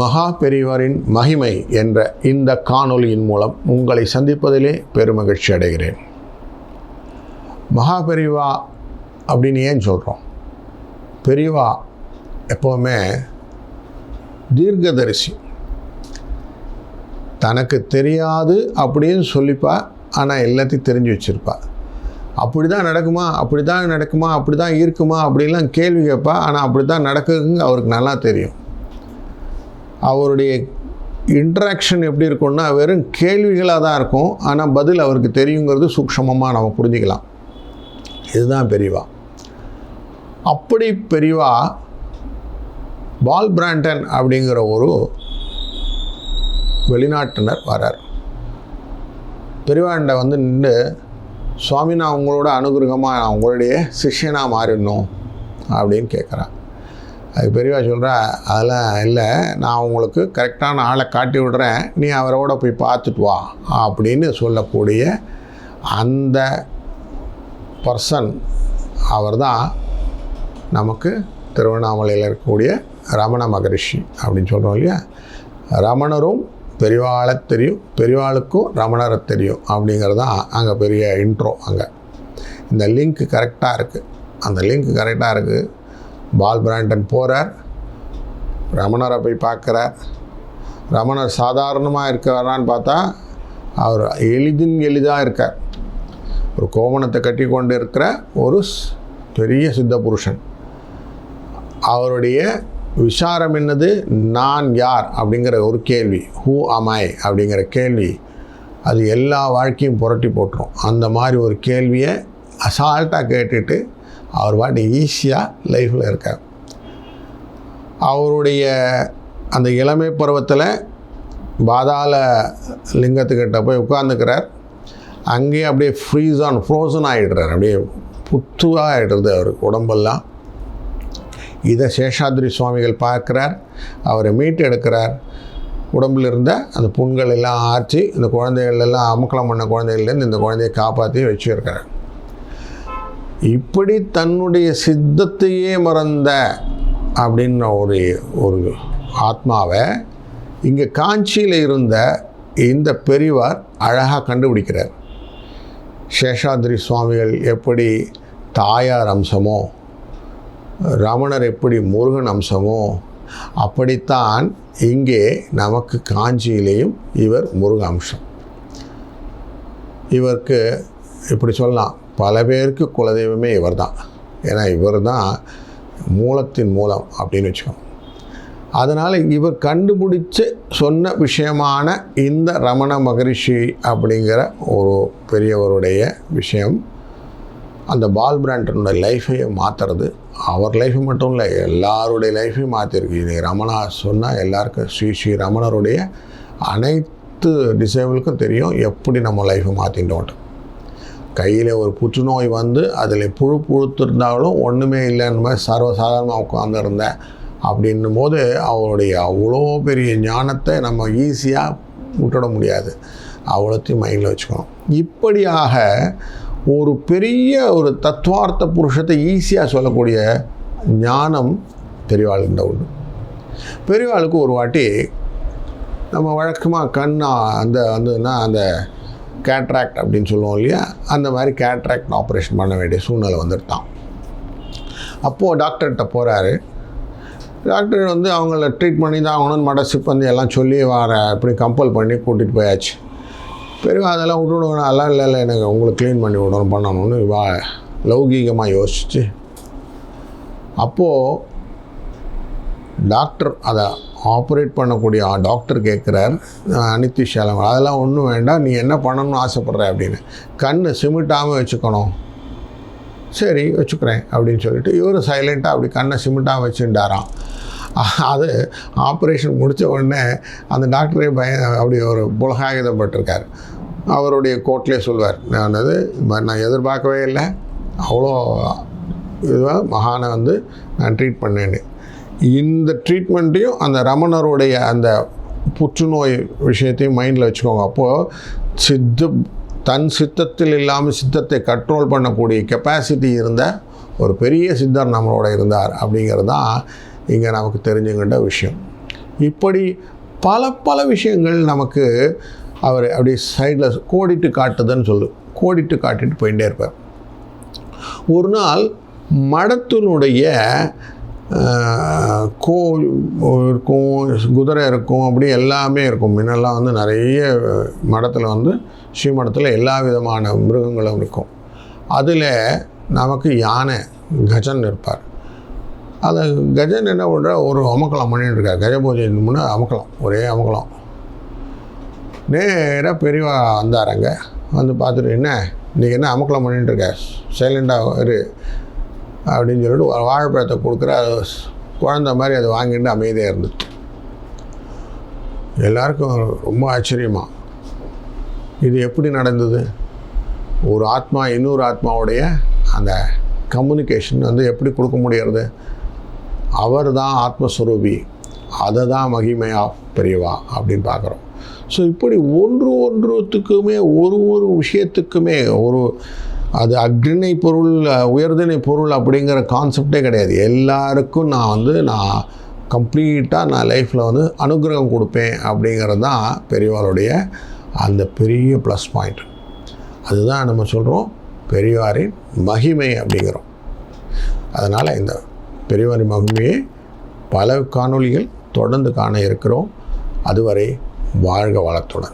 மகா பெரியவரின் மகிமை என்ற இந்த காணொளியின் மூலம் உங்களை சந்திப்பதிலே பெருமகிழ்ச்சி அடைகிறேன். மகா பெரியவா அப்படின்னு ஏன் சொல்கிறோம் பெரியவா எப்போவுமே தீர்க்கதரிசி. தனக்கு தெரியாது அப்படின்னு சொல்லிப்பா ஆனால் எல்லாத்தையும் தெரிஞ்சு வச்சுருப்பா. அப்படி தான் நடக்குமா? அப்படி தான் நடக்குமா? அப்படி தான் இருக்குமா? அப்படிலாம் கேள்வி கேட்பா ஆனால் அப்படி தான் நடக்குதுங்க அவருக்கு நல்லா தெரியும். அவருடைய இன்ட்ராக்ஷன் எப்படி இருக்கும்னா வெறும் கேள்விகளாக தான் இருக்கும். ஆனால் பதில் அவருக்கு தெரியுங்கிறது சூக்ஷமமாக நம்ம புரிஞ்சுக்கலாம். இதுதான் பெரியவா அப்படி பெரியவா பால் பிராண்டன் அப்படிங்கிற ஒரு வெளிநாட்டினர் வரார். பெரியவாண்ட வந்து நின்று சுவாமி நான் உங்களோட அனுகிரகமாக நான் உங்களுடைய சிஷ்யனாக மாறிடணும் அப்படின்னு கேட்குறான் அது பெரியவா சொல்கிறேன் அதெல்லாம் இல்லை. நான் உங்களுக்கு கரெக்டான ஆளை காட்டி விடுறேன். நீ அவரோட போய் பார்த்துட்டு வா. அப்படின்னு சொல்லக்கூடிய அந்த பர்சன் அவர் தான் நமக்கு திருவண்ணாமலையில் இருக்கக்கூடிய ரமண மகரிஷி அப்படின்னு சொல்கிறோம் இல்லையா? ரமணரும் பெரியவாளை தெரியும் பெரியவாளுக்கும் ரமணரை தெரியும் அப்படிங்கிறது தான் அங்கே பெரிய இன்ட்ரோ அங்கே. இந்த லிங்க் கரெக்டாக இருக்குது அந்த லிங்க் கரெக்டாக இருக்குது பால் பிராண்டன் போகிறார் ரமணரை போய் பார்க்குறார். ரமணர் சாதாரணமாக இருக்கிறான்னு பார்த்தா அவர் எளிதின் எளிதாக இருக்கார். ஒரு கோமணத்தை கட்டி கொண்டு இருக்கிற ஒரு பெரிய சித்த புருஷன். அவருடைய விசாரம் என்னது? நான் யார்? அப்படிங்கிற ஒரு கேள்வி. ஹூ அமாய் அப்படிங்கிற கேள்வி. அது எல்லா வாழ்க்கையும் புரட்டி போட்டுரும். அந்த மாதிரி ஒரு கேள்வியை அசால்ட்டாக கேட்டுட்டு அவர் பாட்டு ஈஸியாக லைஃப்பில் இருக்கார். அவருடைய அந்த இளமை பருவத்தில் பாதாள லிங்கத்துக்கிட்ட போய் உட்காந்துக்கிறார் அங்கேயே அப்படியே ஃப்ரீஸ் ஆன் ஃப்ரோசன் ஆகிடுறார் அப்படியே புத்துவாக ஆகிடுறது அவர் உடம்பெல்லாம். இதை சேஷாத்ரி சுவாமிகள் பார்க்குறார். அவரை மீட்டு எடுக்கிறார். உடம்பில் இருந்த அந்த புண்கள் எல்லாம் ஆற்றி இந்த குழந்தைகள் எல்லாம் அமுக்கலம் பண்ண குழந்தைகள்லேருந்து இந்த குழந்தையை காப்பாற்றி வச்சுருக்கிறார். இப்படி தன்னுடைய சித்தத்தையே மறந்த அப்படின்ற ஒரு ஒரு ஆத்மாவை இங்கே காஞ்சியில் இருந்த இந்த பெரியவர் அழகாக கண்டுபிடிக்கிறார். சேஷாத்ரி சுவாமிகள் எப்படி தாயார் அம்சமோ ரமணர் எப்படி முருகன் அம்சமோ அப்படித்தான் இங்கே நமக்கு காஞ்சியிலேயும் இவர் முருக அம்சம் இவருக்கு இப்படி சொல்லலாம். பல பேருக்கு குலதெய்வமே இவர் தான் ஏன்னா இவர் தான் மூலத்தின் மூலம் அப்படின்னு வச்சுக்கோங்க. அதனால் இவர் கண்டுபிடிச்சு சொன்ன விஷயமான இந்த ரமண மகரிஷி அப்படிங்கிற ஒரு பெரியவருடைய விஷயம் அந்த பால் பிராண்டனுடைய லைஃபையை மாற்றுறது அவர் லைஃப் மட்டும் இல்லை எல்லாருடைய லைஃபையும் மாற்றிருக்கு இது ரமணா சொன்னால் எல்லாருக்கும் ஸ்ரீ ஸ்ரீ ரமணருடைய அனைத்து டிசேபிளுக்கும் தெரியும் எப்படி நம்ம லைஃப்பை மாற்றிட்டோன்ட்டு கையில் ஒரு புற்றுநோய் வந்து அதில் புழு புழுத்திருந்தாலும் ஒன்றுமே இல்லைன்னு மாதிரி சர்வசாதாரணமாக உட்காந்துருந்தேன் அப்படின்னும் போது அவருடைய அவ்வளோ பெரிய ஞானத்தை நம்ம ஈஸியாக விட்டுட முடியாது. அவ்வளோத்தையும் மைண்டில் வச்சுக்கணும். இப்படியாக ஒரு பெரிய ஒரு தத்துவார்த்த புருஷத்தை ஈஸியாக சொல்லக்கூடிய ஞானம் பெரியவாளுக்கிட்ட உண்டு. பெரியவாளுக்கு ஒரு வாட்டி நம்ம வழக்கமாக கண் அந்த வந்ததுன்னா அந்த கேட்ராக்ட் அப்படின்னு சொல்லுவோம் இல்லையா? அந்த மாதிரி கேட்ராக்ட் ஆப்ரேஷன் பண்ண வேண்டிய சூழ்நிலை வந்துட்டான். அப்போது டாக்டர்கிட்ட போகிறாரு டாக்டர் வந்து அவங்கள ட்ரீட் பண்ணி தான் ஆகணும்னு மட சிப்பந்தி எல்லாம் சொல்லி வர இப்படி கம்பல் பண்ணி கூட்டிகிட்டு போயாச்சு. பெரியவா அதெல்லாம் விட்டுவிடுவேன் அதெல்லாம் இல்லை இல்லை எனக்கு உங்களுக்கு க்ளீன் பண்ணி விடணும் பண்ணணும்னு வா லௌகீகமாக யோசிச்சு. அப்போது டாக்டர் அதை ஆப்ரேட் பண்ணக்கூடிய டாக்டர் கேட்குறார் அனித்திஷாலம் அதெல்லாம் ஒன்றும் வேண்டாம் நீ என்ன பண்ணணும்னு ஆசைப்பட்ற அப்படின்னு. கண் சிமிட்டாமல் வச்சுக்கணும். சரி வச்சுக்கிறேன் அப்படின்னு சொல்லிட்டு இவர் சைலண்ட்டாக அப்படி கண்ணை சிமிட்டாக வச்சுட்டாராம். அது ஆப்ரேஷன் முடித்த உடனே அந்த டாக்டரே பய அப்படி ஒரு புலகாயுதப்பட்டிருக்கார். அவருடைய கோட்லேயே சொல்வார் நான் அது நான் எதிர்பார்க்கவே இல்லை. அவ்வளோ இதுவாக மகானை வந்து நான் ட்ரீட் பண்ணேன்னு. இந்த ட்ரீட்மெண்ட்டையும் அந்த ரமணருடைய அந்த புற்றுநோய் விஷயத்தையும் மைண்டில் வச்சுக்கோங்க. அப்போது சித்து தன் சித்தத்தில் இல்லாமல் சித்தத்தை கண்ட்ரோல் பண்ணக்கூடிய கெப்பாசிட்டி இருந்த ஒரு பெரிய சித்தர் நம்மளோட இருந்தார் அப்படிங்கிறது தான் இங்கே நமக்கு தெரிஞ்சுக்கிட்ட விஷயம். இப்படி பல பல விஷயங்கள் நமக்கு அவர் அப்படி சைடில் கோடிட்டு காட்டுதுன்னு சொல்லு கோடிட்டு காட்டிட்டு போயிட்டே இருப்பார். ஒரு நாள் மடத்தினுடைய கோ இருக்கும் குதிரை இருக்கும் அப்படி எல்லாமே இருக்கும். முன்னெல்லாம் வந்து நிறைய மடத்தில் வந்து ஸ்ரீமடத்தில் எல்லா விதமான மிருகங்களும் இருக்கும். அதில் நமக்கு யானை கஜன் இருப்பார். அந்த கஜன் என்ன பண்ணுற ஒரு அமக்கலம் பண்ணிட்டு இருக்கார். கஜ பூஜை முன்னே அமக்கலம் ஒரே அமக்கலம். நேராக பெரியவா வந்தாரங்க. வந்து பார்த்துட்டு என்ன இன்றைக்கி என்ன அமக்கலம் பண்ணிட்டு இருக்க? சைலண்டாக இரு. அப்படின்னு சொல்லிட்டு ஒரு வாழைப்பழத்தை கொடுக்குற அது குழந்த மாதிரி அது வாங்கிட்டு அமைதியாக இருந்துச்சு. எல்லாருக்கும் ரொம்ப ஆச்சரியமாக இது எப்படி நடந்தது? ஒரு ஆத்மா இன்னொரு ஆத்மாவுடைய அந்த கம்யூனிகேஷன் வந்து எப்படி கொடுக்க முடியறது? அவர் தான் ஆத்மஸ்வரூபி அதை தான் மகிமையா பெரியவா அப்படின்னு பார்க்குறோம். ஸோ இப்படி ஒன்று ஒன்றுத்துக்குமே ஒரு ஒரு விஷயத்துக்குமே ஒரு அது அக்னிணை பொருள் உயர்திணை பொருள் அப்படிங்கிற கான்செப்டே கிடையாது. எல்லாருக்கும் நான் வந்து நான் கம்ப்ளீட்டாக நான் லைஃப்பில் வந்து அனுகிரகம் கொடுப்பேன் அப்படிங்கிறது தான் பெரியவாளுடைய அந்த பெரிய ப்ளஸ் பாயிண்ட் அதுதான் நம்ம சொல்கிறோம் பெரியவாரின் மகிமை அப்படிங்கிறோம். அதனால் இந்த பெரியவாரின் மகிமையை பல காணொளிகள் தொடர்ந்து காண இருக்கிறோம். அதுவரை வாழ்க வளத்துடன்.